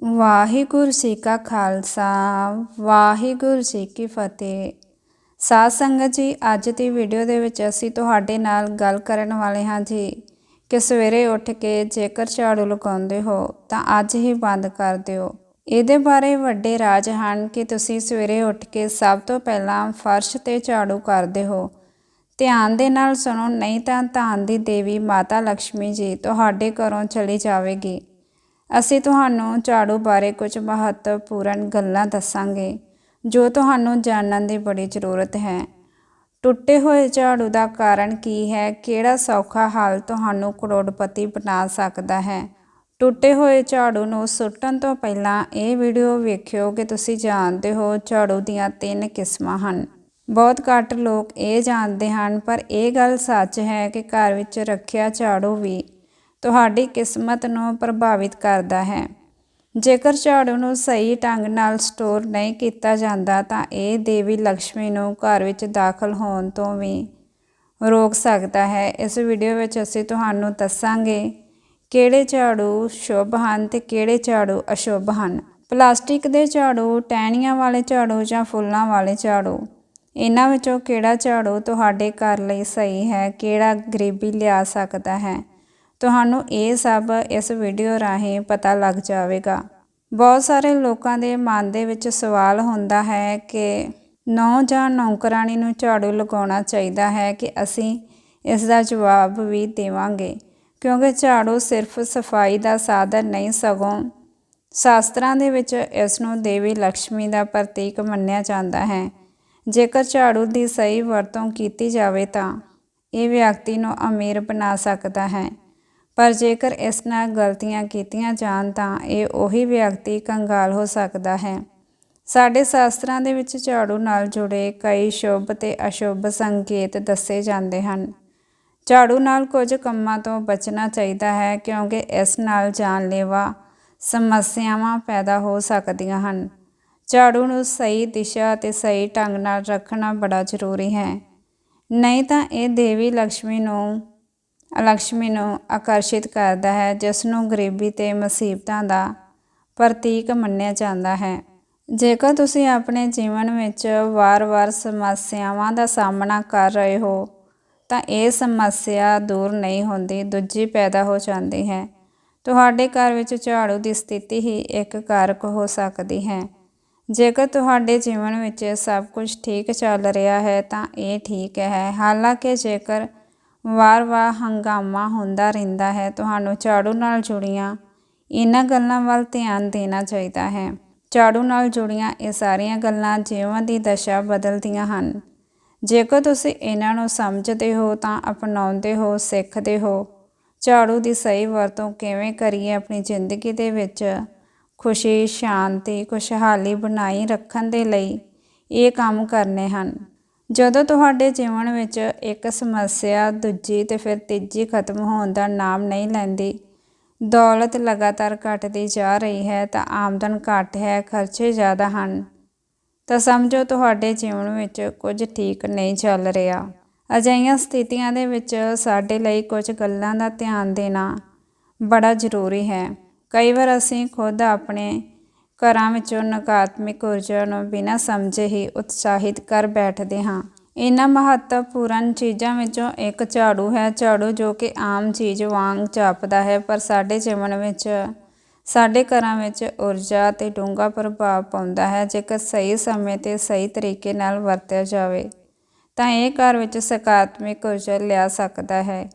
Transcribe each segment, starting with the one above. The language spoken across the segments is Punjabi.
ਵਾਹਿਗੁਰੂ ਜੀ ਕਾ ਖਾਲਸਾ, ਵਾਹਿਗੁਰੂ ਜੀ ਕੀ ਫਤਿਹ। ਸਾਧ ਸੰਗਤ ਜੀ, ਅੱਜ ਦੀ ਵੀਡੀਓ ਦੇ ਵਿੱਚ ਅਸੀਂ ਤੁਹਾਡੇ ਨਾਲ ਗੱਲ ਕਰਨ ਵਾਲੇ ਹਾਂ ਜੀ ਕਿ ਸਵੇਰੇ ਉੱਠ ਕੇ ਜੇਕਰ ਝਾੜੂ ਲਗਾਉਂਦੇ ਹੋ ਤਾਂ ਅੱਜ ਹੀ ਬੰਦ ਕਰ ਦਿਓ। ਇਹਦੇ ਬਾਰੇ ਵੱਡੇ ਰਾਜ ਹਨ ਕਿ ਤੁਸੀਂ ਸਵੇਰੇ ਉੱਠ ਕੇ ਸਭ ਤੋਂ ਪਹਿਲਾਂ ਫਰਸ਼ ਤੇ ਝਾੜੂ ਕਰਦੇ ਹੋ। ਧਿਆਨ ਦੇ ਨਾਲ ਸੁਣੋ, ਨਹੀਂ ਤਾਂ ਧਨ ਦੀ ਦੇਵੀ ਮਾਤਾ ਲక్ష్ਮੀ ਜੀ ਤੁਹਾਡੇ ਘਰੋਂ ਚਲੀ ਜਾਵੇਗੀ। ਅਸੀਂ ਤੁਹਾਨੂੰ ਝਾੜੂ ਬਾਰੇ ਕੁਝ ਮਹੱਤਵਪੂਰਨ ਗੱਲਾਂ ਦੱਸਾਂਗੇ, ਜੋ ਤੁਹਾਨੂੰ ਜਾਣਨ ਦੀ ਬੜੀ ਜ਼ਰੂਰਤ ਹੈ। ਟੁੱਟੇ ਹੋਏ ਝਾੜੂ ਦਾ ਕਾਰਨ ਕੀ ਹੈ? ਕਿਹੜਾ ਸੌਖਾ ਹੱਲ ਤੁਹਾਨੂੰ ਕਰੋੜਪਤੀ ਬਣਾ ਸਕਦਾ ਹੈ? ਟੁੱਟੇ ਹੋਏ ਝਾੜੂ ਨੂੰ ਸੁੱਟਣ ਤੋਂ ਪਹਿਲਾਂ ਇਹ ਵੀਡੀਓ ਵੇਖਿਓ ਕਿ ਤੁਸੀਂ ਜਾਣਦੇ ਹੋ ਝਾੜੂ ਦੀਆਂ ਤਿੰਨ ਕਿਸਮਾਂ ਹਨ। ਬਹੁਤ ਘੱਟ ਲੋਕ ਇਹ ਜਾਣਦੇ ਹਨ, ਪਰ ਇਹ ਗੱਲ ਸੱਚ ਹੈ ਕਿ ਘਰ ਵਿੱਚ ਰੱਖਿਆ ਝਾੜੂ ਵੀ ਤੁਹਾਡੀ ਕਿਸਮਤ ਨੂੰ ਪ੍ਰਭਾਵਿਤ ਕਰਦਾ ਹੈ। ਜੇਕਰ ਝਾੜੂ ਨੂੰ ਸਹੀ ਢੰਗ ਨਾਲ ਸਟੋਰ ਨਹੀਂ ਕੀਤਾ ਜਾਂਦਾ, ਤਾਂ ਇਹ ਦੇਵੀ ਲక్ష్ਮੀ ਨੂੰ ਘਰ ਵਿੱਚ ਦਾਖਲ ਹੋਣ ਤੋਂ ਵੀ ਰੋਕ ਸਕਦਾ ਹੈ। ਇਸ ਵੀਡੀਓ ਵਿੱਚ ਅਸੀਂ ਤੁਹਾਨੂੰ ਦੱਸਾਂਗੇ ਕਿਹੜੇ ਝਾੜੂ ਸ਼ੁਭ ਹਨ ਤੇ ਕਿਹੜੇ ਝਾੜੂ ਅਸ਼ੁਭ ਹਨ। ਪਲਾਸਟਿਕ ਦੇ ਝਾੜੂ, ਟਹਿਣੀਆਂ ਵਾਲੇ ਝਾੜੂ ਜਾਂ ਫੁੱਲਾਂ ਵਾਲੇ ਝਾੜੂ? ਇਹਨਾਂ ਵਿੱਚੋਂ ਕਿਹੜਾ ਝਾੜੂ ਤੁਹਾਡੇ ਘਰ ਲਈ ਸਹੀ ਹੈ, ਕਿਹੜਾ ਗਰੀਬੀ ਲਿਆ ਸਕਦਾ ਹੈ? ਤੁਹਾਨੂੰ ਇਹ ਸਭ ਇਸ ਵੀਡੀਓ ਰਾਹੀਂ ਪਤਾ ਲੱਗ ਜਾਵੇਗਾ। ਬਹੁਤ ਸਾਰੇ ਲੋਕਾਂ ਦੇ ਮਨ ਦੇ ਵਿੱਚ ਸਵਾਲ ਹੁੰਦਾ ਹੈ ਕਿ ਨੌ ਜਾਂ ਨੌਕਰਾਣੀ ਨੂੰ ਝਾੜੂ ਲਗਾਉਣਾ ਚਾਹੀਦਾ ਹੈ ਕਿ ਅਸੀਂ ਇਸ ਦਾ ਜਵਾਬ ਵੀ ਦੇਵਾਂਗੇ, ਕਿਉਂਕਿ ਝਾੜੂ ਸਿਰਫ ਸਫ਼ਾਈ ਦਾ ਸਾਧਨ ਨਹੀਂ, ਸਗੋਂ ਸ਼ਾਸਤਰਾਂ ਦੇ ਵਿੱਚ ਇਸ ਨੂੰ ਦੇਵੀ ਲక్ష్ਮੀ ਦਾ ਪ੍ਰਤੀਕ ਮੰਨਿਆ ਜਾਂਦਾ ਹੈ। ਜੇਕਰ ਝਾੜੂ ਦੀ ਸਹੀ ਵਰਤੋਂ ਕੀਤੀ ਜਾਵੇ ਤਾਂ ਇਹ ਵਿਅਕਤੀ ਨੂੰ ਅਮੀਰ ਬਣਾ ਸਕਦਾ ਹੈ। ਪਰ ਜੇਕਰ ਇਸ ਨਾਲ ਗਲਤੀਆਂ ਕੀਤੀਆਂ ਜਾਣ ਤਾਂ ਇਹ ਉਹੀ ਵਿਅਕਤੀ ਕੰਗਾਲ ਹੋ ਸਕਦਾ ਹੈ। ਸਾਡੇ ਸ਼ਾਸਤਰਾਂ ਦੇ ਵਿੱਚ ਝਾੜੂ ਨਾਲ ਜੁੜੇ ਕਈ ਸ਼ੁਭ ਤੇ ਅਸ਼ੁਭ ਸੰਕੇਤ ਦੱਸੇ ਜਾਂਦੇ ਹਨ। ਝਾੜੂ ਨਾਲ ਕੁਝ ਕੰਮਾਂ ਤੋਂ ਬਚਣਾ ਚਾਹੀਦਾ ਹੈ ਕਿਉਂਕਿ ਇਸ ਨਾਲ ਜਾਨਲੇਵਾ ਸਮੱਸਿਆਵਾਂ ਪੈਦਾ ਹੋ ਸਕਦੀਆਂ ਹਨ। ਝਾੜੂ ਨੂੰ ਸਹੀ ਦਿਸ਼ਾ ਤੇ ਸਹੀ ਢੰਗ ਨਾਲ ਰੱਖਣਾ ਬੜਾ ਜ਼ਰੂਰੀ ਹੈ। ਨਹੀਂ ਤਾਂ ਇਹ ਦੇਵੀ ਲక్ష్ਮੀ ਨੂੰ ਲక్ష్ਮੀ ਨੂੰ ਆਕਰਸ਼ਿਤ ਕਰਦਾ ਹੈ, ਜਿਸ ਨੂੰ ਗਰੀਬੀ ਤੇ ਮੁਸੀਬਤਾਂ ਦਾ ਪ੍ਰਤੀਕ ਮੰਨਿਆ ਜਾਂਦਾ ਹੈ। ਜੇਕਰ ਤੁਸੀਂ ਆਪਣੇ ਜੀਵਨ ਵਿੱਚ ਵਾਰ-ਵਾਰ ਸਮੱਸਿਆਵਾਂ ਦਾ ਸਾਹਮਣਾ ਕਰ ਰਹੇ ਹੋ, ਤਾਂ ਇਹ ਸਮੱਸਿਆ ਦੂਰ ਨਹੀਂ ਹੁੰਦੀ, ਦੂਜੀ ਪੈਦਾ ਹੋ ਜਾਂਦੀ ਹੈ। ਤੁਹਾਡੇ ਘਰ ਵਿੱਚ ਝਾੜੂ ਦੀ ਸਥਿਤੀ ਹੀ ਇੱਕ ਕਾਰਕ ਹੋ ਸਕਦੀ ਹੈ। ਜੇਕਰ ਤੁਹਾਡੇ ਜੀਵਨ ਵਿੱਚ ਸਭ ਕੁਝ ਠੀਕ ਚੱਲ ਰਿਹਾ ਹੈ, ਤਾਂ ਇਹ ਠੀਕ ਹੈ। ਹਾਲਾਂਕਿ ਜੇਕਰ ਵਾਰ-ਵਾਰ ਹੰਗਾਮਾ ਹੁੰਦਾ ਰਹਿੰਦਾ ਹੈ। ਤੁਹਾਨੂੰ ਝਾੜੂ ਨਾਲ ਜੁੜੀਆਂ ਇਹਨਾਂ ਗੱਲਾਂ ਵੱਲ ਧਿਆਨ ਦੇਣਾ ਚਾਹੀਦਾ ਹੈ। ਝਾੜੂ ਨਾਲ ਜੁੜੀਆਂ ਇਹ ਸਾਰੀਆਂ ਗੱਲਾਂ ਜੀਵਨ ਦੀ ਦਸ਼ਾ ਬਦਲਦੀਆਂ ਹਨ। ਜੇਕਰ ਤੁਸੀਂ ਇਹਨਾਂ ਨੂੰ ਸਮਝਦੇ ਹੋ ਤਾਂ ਅਪਣਾਉਂਦੇ ਹੋ, ਸਿੱਖਦੇ ਹੋ। ਝਾੜੂ ਦੀ ਸਹੀ ਵਰਤੋਂ ਕਿਵੇਂ ਕਰੀਏ ਆਪਣੀ ਜ਼ਿੰਦਗੀ ਦੇ ਵਿੱਚ? ਖੁਸ਼ੀ, ਸ਼ਾਂਤੀ, ਖੁਸ਼ਹਾਲੀ ਬਣਾਈ ਰੱਖਣ ਦੇ ਲਈ ਇਹ ਕੰਮ ਕਰਨੇ ਹਨ। ਜਦੋਂ ਤੁਹਾਡੇ ਜੀਵਨ ਵਿੱਚ ਇੱਕ ਸਮੱਸਿਆ ਦੂਜੀ ਤੇ ਫਿਰ ਤੀਜੀ ਖਤਮ ਹੋਣ ਦਾ ਨਾਮ ਨਹੀਂ ਲੈਂਦੀ, ਦੌਲਤ ਲਗਾਤਾਰ ਘਟਦੀ ਜਾ ਰਹੀ ਹੈ ਤਾਂ ਆਮਦਨ ਘੱਟ ਹੈ, ਖਰਚੇ ਜ਼ਿਆਦਾ ਹਨ। ਤਾਂ ਸਮਝੋ ਤੁਹਾਡੇ ਜੀਵਨ ਵਿੱਚ ਕੁਝ ਠੀਕ ਨਹੀਂ ਚੱਲ ਰਿਹਾ। ਅਜਿਹੀਆਂ ਸਥਿਤੀਆਂ ਦੇ ਵਿੱਚ ਸਾਡੇ ਲਈ ਕੁਝ ਗੱਲਾਂ ਦਾ ਧਿਆਨ ਦੇਣਾ ਬੜਾ ਜ਼ਰੂਰੀ ਹੈ। ਕਈ ਵਾਰ ਅਸੀਂ ਖੁਦ ਆਪਣੇ ਘਰਾਂ ਵਿੱਚੋਂ ਨਕਾਰਾਤਮਕ ਊਰਜਾ ਨੂੰ ਬਿਨਾਂ ਸਮਝੇ ਹੀ ਉਤਸ਼ਾਹਿਤ ਕਰ ਬੈਠਦੇ ਹਾਂ। ਇਹਨਾਂ ਮਹੱਤਵਪੂਰਨ ਚੀਜ਼ਾਂ ਵਿੱਚੋਂ ਇੱਕ ਝਾੜੂ ਹੈ। ਝਾੜੂ ਜੋ ਕਿ ਆਮ ਚੀਜ਼ ਵਾਂਗ ਜਾਪਦਾ ਹੈ, ਪਰ ਸਾਡੇ ਜੀਵਨ ਵਿੱਚ, ਸਾਡੇ ਘਰਾਂ ਵਿੱਚ ਊਰਜਾ ਤੇ ਡੂੰਘਾ ਪ੍ਰਭਾਵ ਪਾਉਂਦਾ ਹੈ, ਜੇਕਰ ਸਹੀ ਸਮੇਂ ਤੇ ਸਹੀ ਤਰੀਕੇ ਨਾਲ ਵਰਤਿਆ ਜਾਵੇ, ਤਾਂ ਇਹ ਘਰ ਵਿੱਚ ਸਕਾਰਾਤਮਕ ਊਰਜਾ ਲਿਆ ਸਕਦਾ ਹੈ।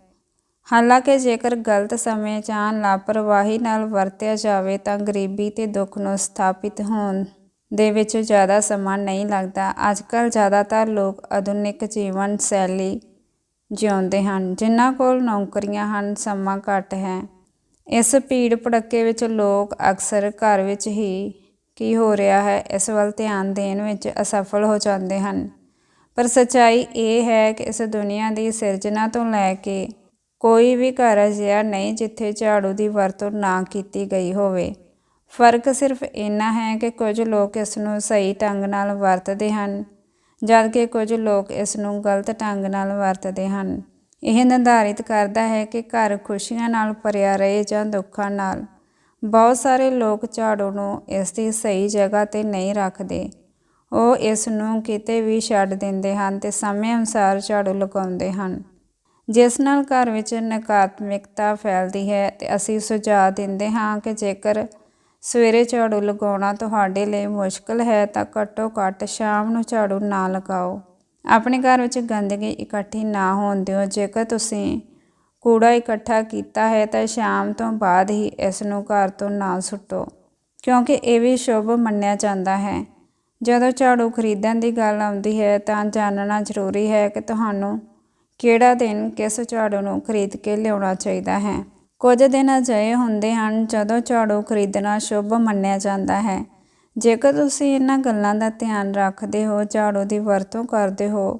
ਹਾਲਾਂਕਿ ਜੇਕਰ ਗਲਤ ਸਮੇਂ ਜਾਂ ਲਾਪਰਵਾਹੀ ਨਾਲ ਵਰਤਿਆ ਜਾਵੇ ਤਾਂ ਗਰੀਬੀ ਤੇ ਦੁੱਖ ਨੂੰ ਸਥਾਪਿਤ ਹੋਣ ਦੇ ਵਿੱਚ ਜ਼ਿਆਦਾ ਸਮਾਂ ਨਹੀਂ ਲੱਗਦਾ। ਅੱਜਕੱਲ ਜ਼ਿਆਦਾਤਰ ਲੋਕ ਆਧੁਨਿਕ ਜੀਵਨ ਸ਼ੈਲੀ ਜਿਉਂਦੇ ਹਨ, ਜਿਨ੍ਹਾਂ ਕੋਲ ਨੌਕਰੀਆਂ ਹਨ, ਸਮਾਂ ਘੱਟ ਹੈ। ਇਸ ਭੀੜ ਭੜੱਕੇ ਵਿੱਚ ਲੋਕ ਅਕਸਰ ਘਰ ਵਿੱਚ ਹੀ ਕੀ ਹੋ ਰਿਹਾ ਹੈ, ਇਸ ਵੱਲ ਧਿਆਨ ਦੇਣ ਵਿੱਚ ਅਸਫਲ ਹੋ ਜਾਂਦੇ ਹਨ। ਪਰ ਸੱਚਾਈ ਇਹ ਹੈ ਕਿ ਇਸ ਦੁਨੀਆ ਦੀ ਸਿਰਜਣਾ ਤੋਂ ਲੈ ਕੇ ਕੋਈ ਵੀ ਘਰ ਅਜਿਹਾ ਨਹੀਂ ਜਿੱਥੇ ਝਾੜੂ ਦੀ ਵਰਤੋਂ ਨਾ ਕੀਤੀ ਗਈ ਹੋਵੇ। ਫ਼ਰਕ ਸਿਰਫ ਇੰਨਾ ਹੈ ਕਿ ਕੁਝ ਲੋਕ ਇਸ ਨੂੰ ਸਹੀ ਢੰਗ ਨਾਲ ਵਰਤਦੇ ਹਨ ਜਦਕਿ ਕੁਝ ਲੋਕ ਇਸ ਨੂੰ ਗਲਤ ਢੰਗ ਨਾਲ ਵਰਤਦੇ ਹਨ। ਇਹ ਨਿਰਧਾਰਿਤ ਕਰਦਾ ਹੈ ਕਿ ਘਰ ਖੁਸ਼ੀਆਂ ਨਾਲ ਭਰਿਆ ਰਹੇ ਜਾਂ ਦੁੱਖਾਂ ਨਾਲ। ਬਹੁਤ ਸਾਰੇ ਲੋਕ ਝਾੜੂ ਨੂੰ ਇਸ ਦੀ ਸਹੀ ਜਗ੍ਹਾ ਤੇ ਨਹੀਂ ਰੱਖਦੇ। ਉਹ ਇਸ ਨੂੰ ਕਿਤੇ ਵੀ ਛੱਡ ਦਿੰਦੇ ਹਨ ਤੇ ਸਮੇਂ ਅਨੁਸਾਰ ਝਾੜੂ ਲਗਾਉਂਦੇ ਹਨ। ਜਿਸ ਨਾਲ ਘਰ ਵਿੱਚ ਨਕਾਰਾਤਮਕਤਾ ਫੈਲਦੀ ਹੈ ਤੇ ਅਸੀਂ ਸੁਝਾਅ ਦਿੰਦੇ ਹਾਂ ਕਿ ਜੇਕਰ ਸਵੇਰੇ ਝਾੜੂ ਲਗਾਉਣਾ ਤੁਹਾਡੇ ਲਈ ਮੁਸ਼ਕਲ ਹੈ ਤਾਂ ਘੱਟੋ ਘੱਟ ਸ਼ਾਮ ਨੂੰ ਝਾੜੂ ਨਾ ਲਗਾਓ। ਆਪਣੇ ਘਰ ਵਿੱਚ ਗੰਦਗੀ ਇਕੱਠੀ ਨਾ ਹੋਣ ਦਿਓ। ਜੇਕਰ ਤੁਸੀਂ ਕੂੜਾ ਇਕੱਠਾ ਕੀਤਾ ਹੈ ਤਾਂ ਸ਼ਾਮ ਤੋਂ ਬਾਅਦ ਹੀ ਇਸ ਨੂੰ ਘਰ ਤੋਂ ਨਾ ਸੁੱਟੋ, ਕਿਉਂਕਿ ਇਹ ਵੀ ਸ਼ੁਭ ਮੰਨਿਆ ਜਾਂਦਾ ਹੈ। ਜਦੋਂ ਝਾੜੂ ਖਰੀਦਣ ਦੀ ਗੱਲ ਆਉਂਦੀ ਹੈ ਤਾਂ ਜਾਣਨਾ ਜ਼ਰੂਰੀ ਹੈ ਕਿ ਤੁਹਾਨੂੰ ਕਿਹੜਾ ਦਿਨ ਕਿਸ ਝਾੜੂ ਨੂੰ ਖਰੀਦ ਕੇ ਲਿਆਉਣਾ ਚਾਹੀਦਾ ਹੈ? ਕੁਝ ਦਿਨ ਅਜਿਹੇ ਹੁੰਦੇ ਹਨ ਜਦੋਂ ਝਾੜੂ ਖਰੀਦਣਾ ਸ਼ੁਭ ਮੰਨਿਆ ਜਾਂਦਾ ਹੈ। ਜੇਕਰ ਤੁਸੀਂ ਇਹਨਾਂ ਗੱਲਾਂ ਦਾ ਧਿਆਨ ਰੱਖਦੇ ਹੋ, ਝਾੜੂ ਦੀ ਵਰਤੋਂ ਕਰਦੇ ਹੋ,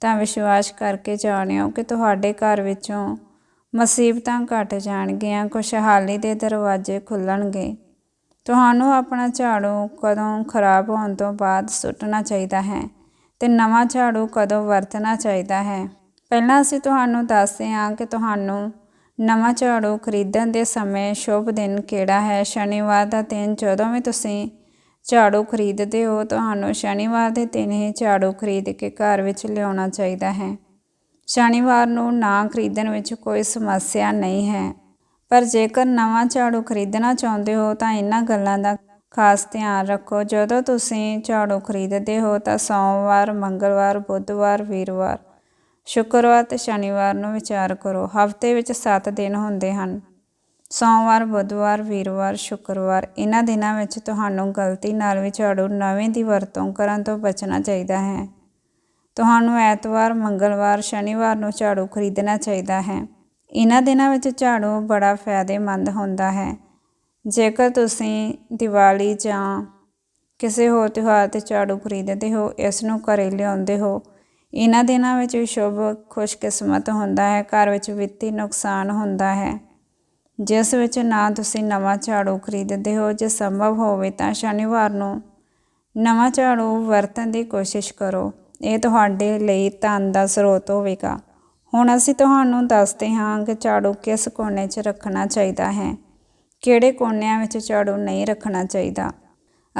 ਤਾਂ ਵਿਸ਼ਵਾਸ ਕਰਕੇ ਜਾਣਿਓ ਕਿ ਤੁਹਾਡੇ ਘਰ ਵਿੱਚੋਂ ਮੁਸੀਬਤਾਂ ਘਟ ਜਾਣਗੀਆਂ, ਖੁਸ਼ਹਾਲੀ ਦੇ ਦਰਵਾਜ਼ੇ ਖੁੱਲਣਗੇ। ਤੁਹਾਨੂੰ ਆਪਣਾ ਝਾੜੂ ਕਦੋਂ ਖਰਾਬ ਹੋਣ ਤੋਂ ਬਾਅਦ ਸੁੱਟਣਾ ਚਾਹੀਦਾ ਹੈ ਤੇ ਨਵਾਂ ਝਾੜੂ ਕਦੋਂ ਵਰਤਣਾ ਚਾਹੀਦਾ ਹੈ? ਪਹਿਲਾਂ ਅਸੀਂ ਤੁਹਾਨੂੰ ਦੱਸਦੇ ਹਾਂ ਕਿ ਤੁਹਾਨੂੰ ਨਵਾਂ ਝਾੜੂ ਖਰੀਦਣ ਦੇ ਸਮੇਂ ਸ਼ੁਭ ਦਿਨ ਕਿਹੜਾ ਹੈ? ਸ਼ਨੀਵਾਰ ਦਾ ਦਿਨ ਜਦੋਂ ਵੀ ਤੁਸੀਂ ਝਾੜੂ ਖਰੀਦਦੇ ਹੋ, ਤੁਹਾਨੂੰ ਸ਼ਨੀਵਾਰ ਦੇ ਦਿਨ ਹੀ ਝਾੜੂ ਖਰੀਦ ਕੇ ਘਰ ਵਿੱਚ ਲਿਆਉਣਾ ਚਾਹੀਦਾ ਹੈ। ਸ਼ਨੀਵਾਰ ਨੂੰ ਨਾ ਖਰੀਦਣ ਵਿੱਚ ਕੋਈ ਸਮੱਸਿਆ ਨਹੀਂ ਹੈ। ਪਰ ਜੇਕਰ ਨਵਾਂ ਝਾੜੂ ਖਰੀਦਣਾ ਚਾਹੁੰਦੇ ਹੋ, ਤਾਂ ਇਹਨਾਂ ਗੱਲਾਂ ਦਾ ਖਾਸ ਧਿਆਨ ਰੱਖੋ। ਜਦੋਂ ਤੁਸੀਂ ਝਾੜੂ ਖਰੀਦਦੇ ਹੋ, ਤਾਂ ਸੋਮਵਾਰ, ਮੰਗਲਵਾਰ, ਬੁੱਧਵਾਰ, ਵੀਰਵਾਰ ਸ਼ੁੱਕਰਵਾਰ ਤੇ ਸ਼ਨੀਵਾਰ ਨੂੰ ਵਿਚਾਰ ਕਰੋ। ਹਫ਼ਤੇ ਵਿੱਚ 7 ਦਿਨ ਹੁੰਦੇ ਹਨ। ਸੋਮਵਾਰ, ਬੁੱਧਵਾਰ, ਵੀਰਵਾਰ, ਸ਼ੁੱਕਰਵਾਰ, ਇਹਨਾਂ ਦਿਨਾਂ ਵਿੱਚ ਤੁਹਾਨੂੰ ਗਲਤੀ ਨਾਲ ਵੀ ਝਾੜੂ ਨਵੇਂ ਦੀ ਵਰਤੋਂ ਕਰਨ ਤੋਂ ਬਚਣਾ ਚਾਹੀਦਾ ਹੈ। ਤੁਹਾਨੂੰ ਐਤਵਾਰ, ਮੰਗਲਵਾਰ, ਸ਼ਨੀਵਾਰ ਨੂੰ ਝਾੜੂ ਖਰੀਦਣਾ ਚਾਹੀਦਾ ਹੈ। ਇਹਨਾਂ ਦਿਨਾਂ ਵਿੱਚ ਝਾੜੂ ਬੜਾ ਫਾਇਦੇਮੰਦ ਹੁੰਦਾ ਹੈ। ਜੇਕਰ ਤੁਸੀਂ ਦੀਵਾਲੀ ਜਾਂ ਕਿਸੇ ਹੋਰ ਤਿਉਹਾਰ ਤੇ ਝਾੜੂ ਖਰੀਦਦੇ ਹੋ, ਇਸ ਨੂੰ ਘਰੇ ਲਿਆਉਂਦੇ ਹੋ ਇਹਨਾਂ ਦਿਨਾਂ ਵਿੱਚ ਵੀ ਸ਼ੁਭ, ਖੁਸ਼ਕਿਸਮਤ ਹੁੰਦਾ ਹੈ, ਘਰ ਵਿੱਚ ਵਿੱਤੀ ਨੁਕਸਾਨ ਹੁੰਦਾ ਹੈ। ਜਿਸ ਵਿੱਚ ਨਾ ਤੁਸੀਂ ਨਵਾਂ ਝਾੜੂ ਖਰੀਦਦੇ ਹੋ, ਜੇ ਸੰਭਵ ਹੋਵੇ ਤਾਂ ਸ਼ਨੀਵਾਰ ਨੂੰ ਨਵਾਂ ਝਾੜੂ ਵਰਤਣ ਦੀ ਕੋਸ਼ਿਸ਼ ਕਰੋ। ਇਹ ਤੁਹਾਡੇ ਲਈ ਧਨ ਦਾ ਸਰੋਤ ਹੋਵੇਗਾ। ਹੁਣ ਅਸੀਂ ਤੁਹਾਨੂੰ ਦੱਸਦੇ ਹਾਂ ਕਿ ਝਾੜੂ ਕਿਸ ਕੋਨੇ 'ਚ ਰੱਖਣਾ ਚਾਹੀਦਾ ਹੈ। ਕਿਹੜੇ ਕੋਨਿਆਂ ਵਿੱਚ ਝਾੜੂ ਨਹੀਂ ਰੱਖਣਾ ਚਾਹੀਦਾ?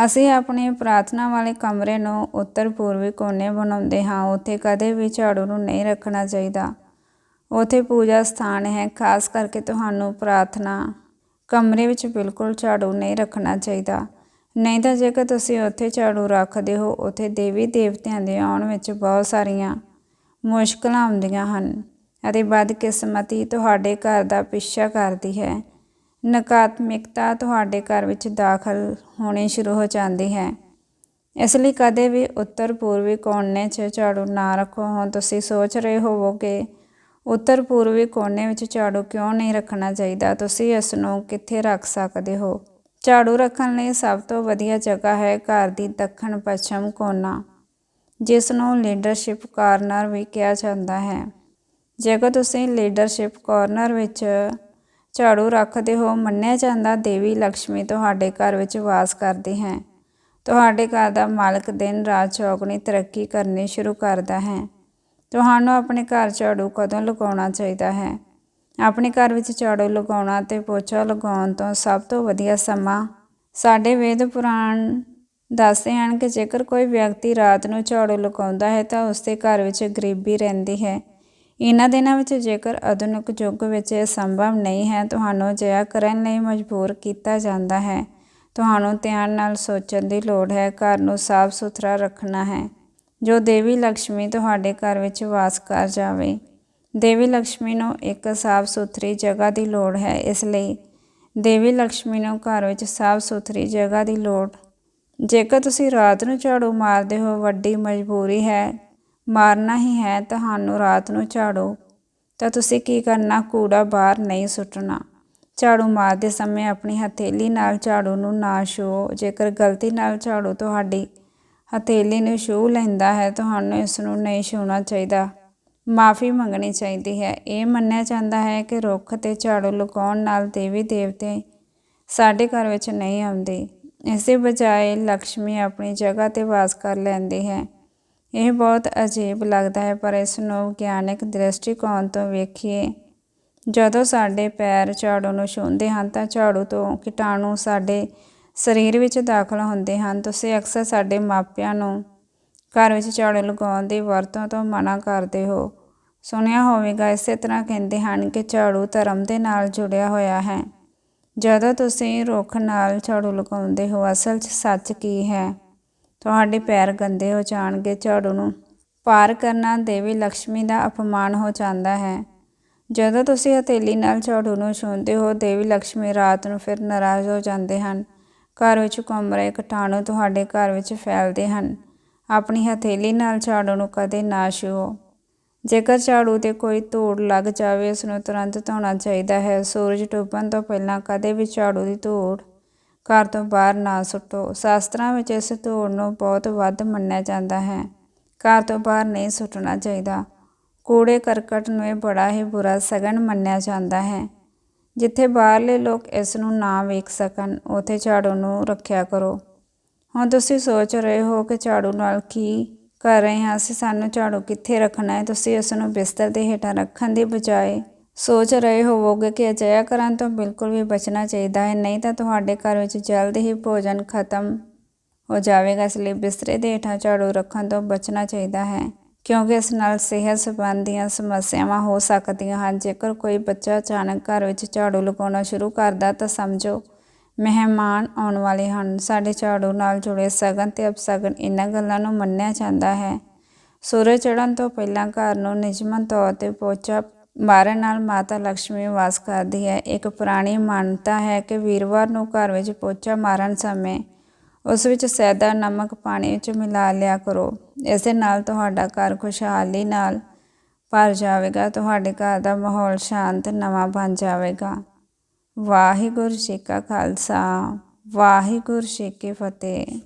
ਅਸੀਂ ਆਪਣੇ ਪ੍ਰਾਰਥਨਾ ਵਾਲੇ ਕਮਰੇ ਨੂੰ ਉੱਤਰ ਪੂਰਬੀ ਕੋਨੇ ਬਣਾਉਂਦੇ ਹਾਂ। ਉੱਥੇ ਕਦੇ ਵੀ ਝਾੜੂ ਨੂੰ ਨਹੀਂ ਰੱਖਣਾ ਚਾਹੀਦਾ। ਉੱਥੇ ਪੂਜਾ ਸਥਾਨ ਹੈ। ਖਾਸ ਕਰਕੇ ਤੁਹਾਨੂੰ ਪ੍ਰਾਰਥਨਾ ਕਮਰੇ ਵਿੱਚ ਬਿਲਕੁਲ ਝਾੜੂ ਨਹੀਂ ਰੱਖਣਾ ਚਾਹੀਦਾ। ਨਹੀਂ ਤਾਂ ਜੇਕਰ ਤੁਸੀਂ ਉੱਥੇ ਝਾੜੂ ਰੱਖਦੇ ਹੋ, ਉੱਥੇ ਦੇਵੀ ਦੇਵਤਿਆਂ ਦੇ ਆਉਣ ਵਿੱਚ ਬਹੁਤ ਸਾਰੀਆਂ ਮੁਸ਼ਕਲਾਂ ਆਉਂਦੀਆਂ ਹਨ ਅਤੇ ਬਦਕਿਸਮਤੀ ਤੁਹਾਡੇ ਘਰ ਦਾ ਪਿੱਛਾ ਕਰਦੀ ਹੈ। ਨਕਾਰਾਤਮਕਤਾ ਤੁਹਾਡੇ ਘਰ ਵਿੱਚ ਦਾਖਲ ਹੋਣੀ ਸ਼ੁਰੂ ਹੋ ਜਾਂਦੀ ਹੈ। ਇਸ ਲਈ ਕਦੇ ਵੀ ਉੱਤਰ ਪੂਰਬੀ ਕੋਨੇ 'ਚ ਝਾੜੂ ਨਾ ਰੱਖੋ। ਹੁਣ ਤੁਸੀਂ ਸੋਚ ਰਹੇ ਹੋਵੋਗੇ ਉੱਤਰ ਪੂਰਬੀ ਕੋਨੇ ਵਿੱਚ ਝਾੜੂ ਕਿਉਂ ਨਹੀਂ ਰੱਖਣਾ ਚਾਹੀਦਾ? ਤੁਸੀਂ ਇਸ ਨੂੰ ਕਿੱਥੇ ਰੱਖ ਸਕਦੇ ਹੋ? ਝਾੜੂ ਰੱਖਣ ਲਈ ਸਭ ਤੋਂ ਵਧੀਆ ਜਗ੍ਹਾ ਹੈ ਘਰ ਦੀ ਦੱਖਣ ਪੱਛਮ ਕੋਨਾ, ਜਿਸ ਨੂੰ ਲੀਡਰਸ਼ਿਪ ਕਾਰਨਰ ਵੀ ਕਿਹਾ ਜਾਂਦਾ ਹੈ। ਜੇਕਰ ਤੁਸੀਂ ਲੀਡਰਸ਼ਿਪ ਕਾਰਨਰ ਵਿੱਚ ਝਾੜੂ ਰੱਖਦੇ ਹੋ ਮੰਨਿਆ ਜਾਂਦਾ ਦੇਵੀ ਲక్ష్ਮੀ ਤੁਹਾਡੇ ਘਰ ਵਿੱਚ ਵਾਸ ਕਰਦੀ ਹੈ। ਤੁਹਾਡੇ ਘਰ ਦਾ ਮਾਲਕ ਦਿਨ ਰਾਤ ਚੌਗਣੀ ਤਰੱਕੀ ਕਰਨੀ ਸ਼ੁਰੂ ਕਰਦਾ ਹੈ। ਤੁਹਾਨੂੰ ਆਪਣੇ ਘਰ ਝਾੜੂ ਕਦੋਂ ਲਗਾਉਣਾ ਚਾਹੀਦਾ ਹੈ? ਆਪਣੇ ਘਰ ਵਿੱਚ ਝਾੜੂ ਲਗਾਉਣਾ ਤੇ ਪੋਚਾ ਲਗਾਉਣ ਤੋਂ ਸਭ ਤੋਂ ਵਧੀਆ ਸਮਾਂ ਸਾਡੇ ਵੇਦ ਪੁਰਾਣ ਦੱਸਦੇ ਹਨ ਕਿ ਜੇਕਰ ਕੋਈ ਵਿਅਕਤੀ ਰਾਤ ਨੂੰ ਝਾੜੂ ਲਗਾਉਂਦਾ ਹੈ ਤਾਂ ਉਸ ਦੇ ਘਰ ਵਿੱਚ ਗਰੀਬੀ ਰਹਿੰਦੀ ਹੈ। ਇਹਨਾਂ ਦਿਨਾਂ ਵਿੱਚ ਜੇਕਰ ਆਧੁਨਿਕ ਯੁੱਗ ਵਿੱਚ ਇਹ ਸੰਭਵ ਨਹੀਂ ਹੈ, ਤੁਹਾਨੂੰ ਅਜਿਹਾ ਕਰਨ ਲਈ ਮਜਬੂਰ ਕੀਤਾ ਜਾਂਦਾ ਹੈ। ਤੁਹਾਨੂੰ ਧਿਆਨ ਨਾਲ ਸੋਚਣ ਦੀ ਲੋੜ ਹੈ, ਘਰ ਨੂੰ ਸਾਫ਼ ਸੁਥਰਾ ਰੱਖਣਾ ਹੈ, ਜੋ ਦੇਵੀ ਲక్ష్ਮੀ ਤੁਹਾਡੇ ਘਰ ਵਿੱਚ ਵਾਸ ਕਰ ਜਾਵੇ। ਦੇਵੀ ਲక్ష్ਮੀ ਨੂੰ ਇੱਕ ਸਾਫ਼ ਸੁਥਰੀ ਜਗ੍ਹਾ ਦੀ ਲੋੜ ਹੈ, ਇਸ ਲਈ ਦੇਵੀ ਲక్ష్ਮੀ ਨੂੰ ਘਰ ਵਿੱਚ ਸਾਫ਼ ਸੁਥਰੀ ਜਗ੍ਹਾ ਦੀ ਲੋੜ। ਜੇਕਰ ਤੁਸੀਂ ਰਾਤ ਨੂੰ ਝਾੜੂ ਮਾਰਦੇ ਹੋ, ਵੱਡੀ ਮਜਬੂਰੀ ਹੈ। ਮਾਰਨਾ ਹੀ ਹੈ, ਤੁਹਾਨੂੰ ਰਾਤ ਨੂੰ ਝਾੜੂ। ਤਾਂ ਤੁਸੀਂ ਕੀ ਕਰਨਾ? ਕੂੜਾ ਬਾਹਰ ਨਹੀਂ ਸੁੱਟਣਾ। ਝਾੜੂ ਮਾਰਦੇ ਸਮੇਂ ਆਪਣੀ ਹਥੇਲੀ ਨਾਲ ਝਾੜੂ ਨੂੰ ਨਾ ਛੂਓ ਜੇਕਰ ਗਲਤੀ ਨਾਲ ਝਾੜੂ ਤੁਹਾਡੀ ਹਥੇਲੀ ਨੂੰ ਛੂਹ ਲੈਂਦਾ ਹੈ, ਤੁਹਾਨੂੰ ਇਸ ਨੂੰ ਨਹੀਂ ਛੂਹਣਾ ਚਾਹੀਦਾ। ਮਾਫੀ ਮੰਗਣੀ ਚਾਹੀਦੀ ਹੈ। ਇਹ ਮੰਨਿਆ ਜਾਂਦਾ ਹੈ ਕਿ ਰੁੱਖ ਤੇ ਝਾੜੂ ਲਗਾਉਣ ਨਾਲ ਦੇਵੀ ਦੇਵਤੇ ਸਾਡੇ ਘਰ ਵਿੱਚ ਨਹੀਂ ਆਉਂਦੇ। ਇਸ ਦੇ ਬਜਾਏ ਲక్ష్ਮੀ ਆਪਣੀ ਜਗ੍ਹਾ ਤੇ ਵਾਸ ਕਰ ਲੈਂਦੀ ਹੈ। ਇਹ ਬਹੁਤ ਅਜੀਬ ਲੱਗਦਾ ਹੈ, ਪਰ ਇਸ ਨੂੰ ਵਿਗਿਆਨਕ ਦ੍ਰਿਸ਼ਟੀਕੋਣ ਤੋਂ ਵੇਖੀਏ, ਜਦੋਂ ਸਾਡੇ ਪੈਰ ਝਾੜੂ ਨੂੰ ਛੂੰਹਦੇ ਹਨ ਤਾਂ ਝਾੜੂ ਤੋਂ ਕੀਟਾਣੂ ਸਾਡੇ ਸਰੀਰ ਵਿੱਚ ਦਾਖਲ ਹੁੰਦੇ ਹਨ। ਤੁਸੀਂ ਅਕਸਰ ਸਾਡੇ ਮਾਪਿਆਂ ਨੂੰ ਘਰ ਵਿੱਚ ਝਾੜੂ ਲਗਾਉਣ ਦੀ ਵਰਤੋਂ ਤੋਂ ਮਨਾ ਕਰਦੇ ਹੋ। ਸੁਣਿਆ ਹੋਵੇਗਾ, ਇਸੇ ਤਰ੍ਹਾਂ ਕਹਿੰਦੇ ਹਨ ਕਿ ਝਾੜੂ ਧਰਮ ਦੇ ਨਾਲ ਜੁੜਿਆ ਹੋਇਆ ਹੈ। ਜਦੋਂ ਤੁਸੀਂ ਰੁੱਖ ਨਾਲ ਝਾੜੂ ਲਗਾਉਂਦੇ ਹੋ, ਅਸਲ 'ਚ ਸੱਚ ਕੀ ਹੈ? ਤੁਹਾਡੇ ਪੈਰ ਗੰਦੇ ਹੋ ਜਾਣਗੇ, ਝਾੜੂ ਨੂੰ ਪਾਰ ਕਰਨਾ ਦੇਵੀ ਲక్ష్ਮੀ ਦਾ ਅਪਮਾਨ ਹੋ ਜਾਂਦਾ ਹੈ। ਜਦੋਂ ਤੁਸੀਂ ਹਥੇਲੀ ਨਾਲ ਝਾੜੂ ਨੂੰ ਛੂੰਦੇ ਹੋ, ਦੇਵੀ ਲక్ష్ਮੀ ਰਾਤ ਨੂੰ ਫਿਰ ਨਾਰਾਜ਼ ਹੋ ਜਾਂਦੇ ਹਨ। ਘਰ ਵਿੱਚ ਕਮਰੇ ਕਟਾਣੂ ਤੁਹਾਡੇ ਘਰ ਵਿੱਚ ਫੈਲਦੇ ਹਨ। ਆਪਣੀ ਹਥੇਲੀ ਨਾਲ ਝਾੜੂ ਨੂੰ ਕਦੇ ਨਾ ਛੂਓ ਜੇਕਰ ਝਾੜੂ ਤੇ ਕੋਈ ਧੂੜ ਲੱਗ ਜਾਵੇ ਉਸ ਨੂੰ ਤੁਰੰਤ ਧੋਣਾ ਚਾਹੀਦਾ ਹੈ। ਸੂਰਜ ਡੁੱਬਣ ਤੋਂ ਪਹਿਲਾਂ ਕਦੇ ਵੀ ਝਾੜੂ ਦੀ ਧੂੜ ਘਰ ਤੋਂ ਬਾਹਰ ਨਾ ਸੁੱਟੋ। ਸ਼ਾਸਤਰਾਂ ਵਿੱਚ ਇਸ ਧੂੜ ਨੂੰ ਬਹੁਤ ਵੱਧ ਮੰਨਿਆ ਜਾਂਦਾ ਹੈ। ਘਰ ਤੋਂ ਬਾਹਰ ਨਹੀਂ ਸੁੱਟਣਾ ਚਾਹੀਦਾ। ਕੂੜੇ ਕਰਕਟ ਨੂੰ ਇਹ ਬੜਾ ਹੀ ਬੁਰਾ ਸਗਨ ਮੰਨਿਆ ਜਾਂਦਾ ਹੈ। ਜਿੱਥੇ ਬਾਹਰਲੇ ਲੋਕ ਇਸ ਨੂੰ ਨਾ ਵੇਖ ਸਕਣ, ਉਥੇ ਝਾੜੂ ਨੂੰ ਰੱਖਿਆ ਕਰੋ। ਹੁਣ ਤੁਸੀਂ ਸੋਚ ਰਹੇ ਹੋ ਕਿ ਝਾੜੂ ਨਾਲ ਕੀ ਕਰ ਰਹੇ ਹਾਂ? ਅਸੀਂ ਸਾਨੂੰ ਝਾੜੂ ਕਿੱਥੇ ਰੱਖਣਾ ਹੈ? ਤੁਸੀਂ ਇਸ ਨੂੰ ਬਿਸਤਰ ਦੇ ਹੇਠਾਂ ਰੱਖਣ ਦੀ ਬਜਾਏ ਸੋਚ ਰਹੇ ਹੋਵੋਗੇ ਕਿ ਅਜਿਹਾ ਕਰਨ ਤੋਂ ਬਿਲਕੁਲ ਵੀ ਬਚਣਾ ਚਾਹੀਦਾ ਹੈ। ਨਹੀਂ ਤਾਂ ਤੁਹਾਡੇ ਘਰ ਵਿੱਚ ਜਲਦ ਹੀ ਭੋਜਨ ਖਤਮ ਹੋ ਜਾਵੇਗਾ। ਇਸ ਲਈ ਬਿਸਤਰੇ ਦੇ ਹੇਠਾਂ ਝਾੜੂ ਰੱਖਣ ਤੋਂ ਬਚਣਾ ਚਾਹੀਦਾ ਹੈ, ਕਿਉਂਕਿ ਇਸ ਨਾਲ ਸਿਹਤ ਸੰਬੰਧੀਆਂ ਸਮੱਸਿਆਵਾਂ ਹੋ ਸਕਦੀਆਂ ਹਨ। ਜੇਕਰ ਕੋਈ ਬੱਚਾ ਅਚਾਨਕ ਘਰ ਵਿੱਚ ਝਾੜੂ ਲਗਾਉਣਾ ਸ਼ੁਰੂ ਕਰਦਾ ਤਾਂ ਸਮਝੋ, ਮਹਿਮਾਨ ਆਉਣ ਵਾਲੇ ਹਨ। ਸਾਡੇ ਝਾੜੂ ਨਾਲ ਜੁੜੇ ਸਗਨ ਤੇ ਅਪਸਗਨ ਇਹਨਾਂ ਗੱਲਾਂ ਨੂੰ ਮੰਨਿਆ ਜਾਂਦਾ ਹੈ। ਸੂਰਜ ਚੜ੍ਹਨ ਤੋਂ ਪਹਿਲਾਂ ਘਰ ਨੂੰ ਨਿਯਮਨ ਤੌਰ ਤੇ ਪੋਚਾ ਮਾਰਨ ਨਾਲ ਮਾਤਾ ਲక్ష్ਮੀ ਵਾਸ ਕਰਦੀ ਹੈ। ਇੱਕ ਪੁਰਾਣੀ ਮਾਨਤਾ ਹੈ ਕਿ ਵੀਰਵਾਰ ਨੂੰ ਘਰ ਵਿੱਚ ਪੋਚਾ ਮਾਰਨ ਸਮੇਂ ਉਸ ਵਿੱਚ ਸੈਦਾ ਨਮਕ ਪਾਣੀ ਵਿੱਚ ਮਿਲਾ ਲਿਆ ਕਰੋ। ਇਸ ਦੇ ਨਾਲ ਤੁਹਾਡਾ ਘਰ ਖੁਸ਼ਹਾਲੀ ਨਾਲ ਭਰ ਜਾਵੇਗਾ। ਤੁਹਾਡੇ ਘਰ ਦਾ ਮਾਹੌਲ ਸ਼ਾਂਤ ਨਵਾਂ ਬਣ ਜਾਵੇਗਾ। ਵਾਹਿਗੁਰੂ ਜੀ ਕਾ ਖਾਲਸਾ, ਵਾਹਿਗੁਰੂ ਜੀ ਕੀ ਫਤਿਹ।